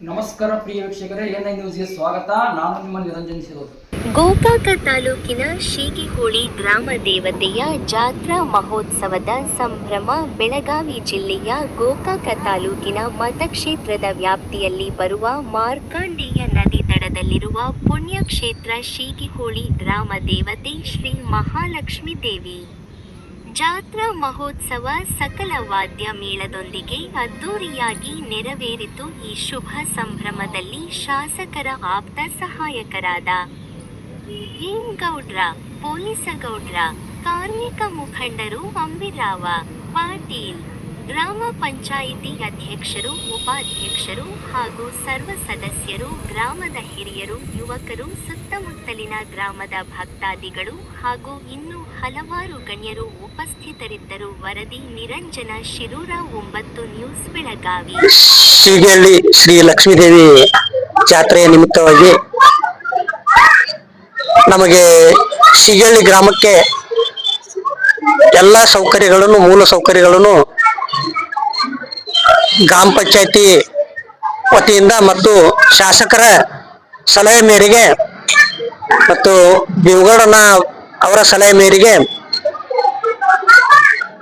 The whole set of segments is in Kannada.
ನಮಸ್ಕಾರ ಪ್ರಿಯ ವೀಕ್ಷಕರೇ, ಎನ್ ಐ ನ್ಯೂಸ್ಗೆ ಸ್ವಾಗತ. ನಾನು ನಿಮ್ಮ ನಿರಂಜನ್ ಸಿರೋದು ಗೋಕಾಕ ತಾಲೂಕಿನ ಶೀಗಿಹೋಳಿ ಗ್ರಾಮ ದೇವತೆಯ ಜಾತ್ರಾ ಮಹೋತ್ಸವದ ಸಂಭ್ರಮ ಬೆಳಗಾವಿ ಜಿಲ್ಲೆಯ ಗೋಕಾಕ ತಾಲೂಕಿನ ಮತಕ್ಷೇತ್ರದ ವ್ಯಾಪ್ತಿಯಲ್ಲಿ ಬರುವ ಮಾರ್ಕಾಂಡೇಯ ನದಿ ದಡದಲ್ಲಿರುವ ಪುಣ್ಯಕ್ಷೇತ್ರ ಶೀಗಿಹೋಳಿ ಗ್ರಾಮ ದೇವತೆ ಶ್ರೀ ಮಹಾಲಕ್ಷ್ಮೀ ದೇವಿ. ಜಾತ್ರಾ ಮಹೋತ್ಸವ ಸಕಲ ವಾದ್ಯ ಮೇಳದೊಂದಿಗೆ ಅದ್ದೂರಿಯಾಗಿ ನೆರವೇರಿತು ಈ ಶುಭ ಸಂಭ್ರಮದಲ್ಲಿ ಶಾಸಕರ ಆಪ್ತ ಸಹಾಯಕರಾದ ಗೌಡ್ರ ಪೊಲೀಸಗೌಡ್ರ, ಕಾರ್ಮಿಕ ಮುಖಂಡರು ಅಂಬಿರಾವ, ಪಾಟೀಲ್ ಗ್ರಾಮ ಪಂಚಾಯಿತಿ ಅಧ್ಯಕ್ಷರು, ಉಪಾಧ್ಯಕ್ಷರು ಹಾಗೂ ಸರ್ವ ಸದಸ್ಯರು, ಗ್ರಾಮದ ಹಿರಿಯರು, ಯುವಕರು, ಸುತ್ತಮುತ್ತಲಿನ ಗ್ರಾಮದ ಭಕ್ತಾದಿಗಳು ಹಾಗೂ ಇನ್ನೂ ಹಲವಾರು ಗಣ್ಯರು ಉಪಸ್ಥಿತರಿದ್ದರು. ವರದಿ ನಿರಂಜನ ಶಿರೂರ ಒಂಬತ್ತು ನ್ಯೂಸ್ ಬೆಳಗಾವಿ. ಶ್ರೀಗಳ್ಳಿ ಶ್ರೀ ಲಕ್ಷ್ಮೀದೇವಿ ಜಾತ್ರೆಯ ನಿಮಿತ್ತವಾಗಿ ನಮಗೆ ಶಿಗಳ್ಳಿ ಗ್ರಾಮಕ್ಕೆ ಎಲ್ಲ ಸೌಕರ್ಯಗಳನ್ನು, ಮೂಲ ಸೌಕರ್ಯಗಳನ್ನು ಗ್ರಾಮ ಪಂಚಾಯತಿ ವತಿಯಿಂದ ಮತ್ತು ಶಾಸಕರ ಸಲಹೆ ಮೇರೆಗೆ ಮತ್ತು ದೇವಗೌಡನ ಅವರ ಸಲಹೆ ಮೇರೆಗೆ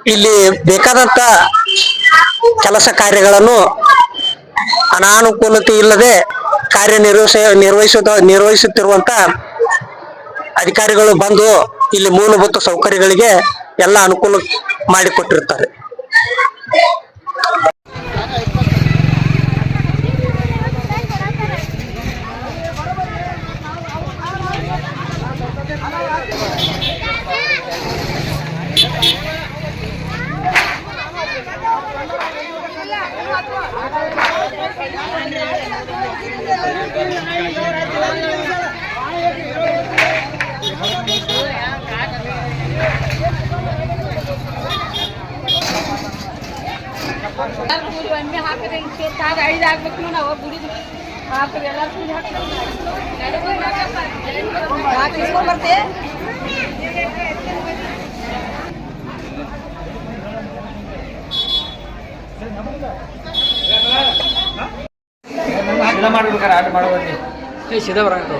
ಇಲ್ಲಿ ಬೇಕಾದಂತ ಕೆಲಸ ಕಾರ್ಯಗಳನ್ನು ಅನಾನುಕೂಲತೆ ಇಲ್ಲದೆ ಕಾರ್ಯನಿರ್ವಹಿಸ ನಿರ್ವಹಿಸುತ್ತ ನಿರ್ವಹಿಸುತ್ತಿರುವಂತ ಅಧಿಕಾರಿಗಳು ಬಂದು ಇಲ್ಲಿ ಮೂಲಭೂತ ಸೌಕರ್ಯಗಳಿಗೆ ಎಲ್ಲ ಅನುಕೂಲ ಮಾಡಿಕೊಟ್ಟಿರ್ತಾರೆ ಕೂಲಿ ಒಂದೇ ಹಾಕಿದ್ರೆ ಇಷ್ಟು ತಾಗ ಐದು ಆಗ್ಬೇಕು ನಾವು ಗುಡಿದು ಹಾಕಿದ್ರೆ ಎಲ್ಲ ಕೂಲಿ ಹಾಕಿ ಬರ್ತೆ ಮಾಡ್ಬೇಕಾರೆ ಆಟ ಮಾಡುವಂತೆ ಏ ಬರಂತ